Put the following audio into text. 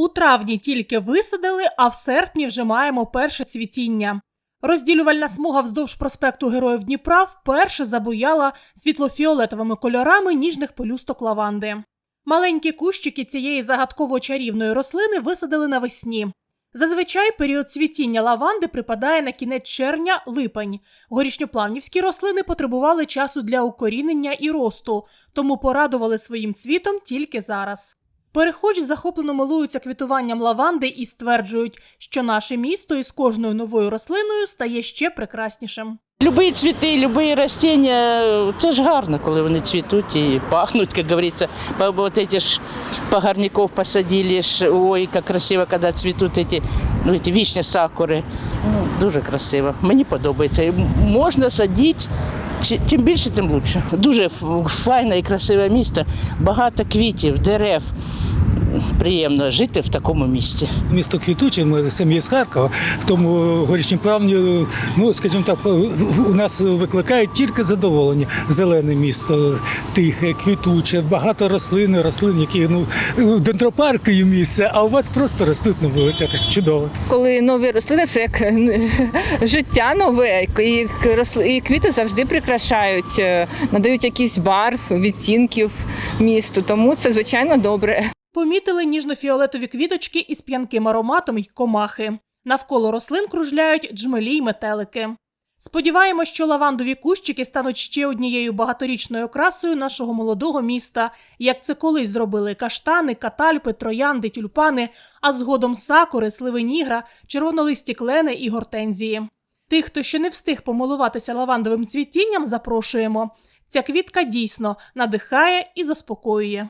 У травні тільки висадили, а в серпні вже маємо перше цвітіння. Розділювальна смуга вздовж проспекту Героїв Дніпра вперше забуяла світлофіолетовими кольорами ніжних пелюсток лаванди. Маленькі кущики цієї загадково чарівної рослини висадили навесні. Зазвичай період цвітіння лаванди припадає на кінець червня липень. Горішньоплавнівські рослини потребували часу для укорінення і росту, тому порадували своїм цвітом тільки зараз. Перехожі захоплено милуються квітуванням лаванди і стверджують, що наше місто із кожною новою рослиною стає ще прекраснішим. Любі цвіти, любі растения, це ж гарно, коли вони цвітуть і пахнуть, як говориться. По- Вот эти ж пагарников посадили, ж, ой, як красиво, коли цвітуть эти, ну, эти вічні сакури. Ну, дуже красиво. Мені подобається. І Можна садити, чи- чим більше, тим краще. Дуже файне і красиве місто, багато квітів, дерев. Приємно жити в такому місті. Місто квітуче, ми самі з Харкова, в тому горішнім плавні, ну скажімо так, у нас викликає тільки задоволення. Зелене місто, тихе, квітуче, багато рослин, рослин, які ну дендропарки є місце, а у вас просто ростуть на вулицях. Чудово. Коли нові рослини, це як е, життя нове, і росли- і квіти завжди прикрашають, е, надають якийсь барв, відтінків місту. Тому це звичайно добре. Помітили ніжно-фіолетові квіточки із п'янким ароматом й комахи. Навколо рослин кружляють джмелі й метелики. Сподіваємось, що лавандові кущики стануть ще однією багаторічною окрасою нашого молодого міста, як це колись зробили каштани, катальпи, троянди, тюльпани, а згодом сакури, сливенігра, червонолисті клени і гортензії. Тих, хто ще не встиг помилуватися лавандовим цвітінням, запрошуємо. Ця квітка дійсно надихає і заспокоює.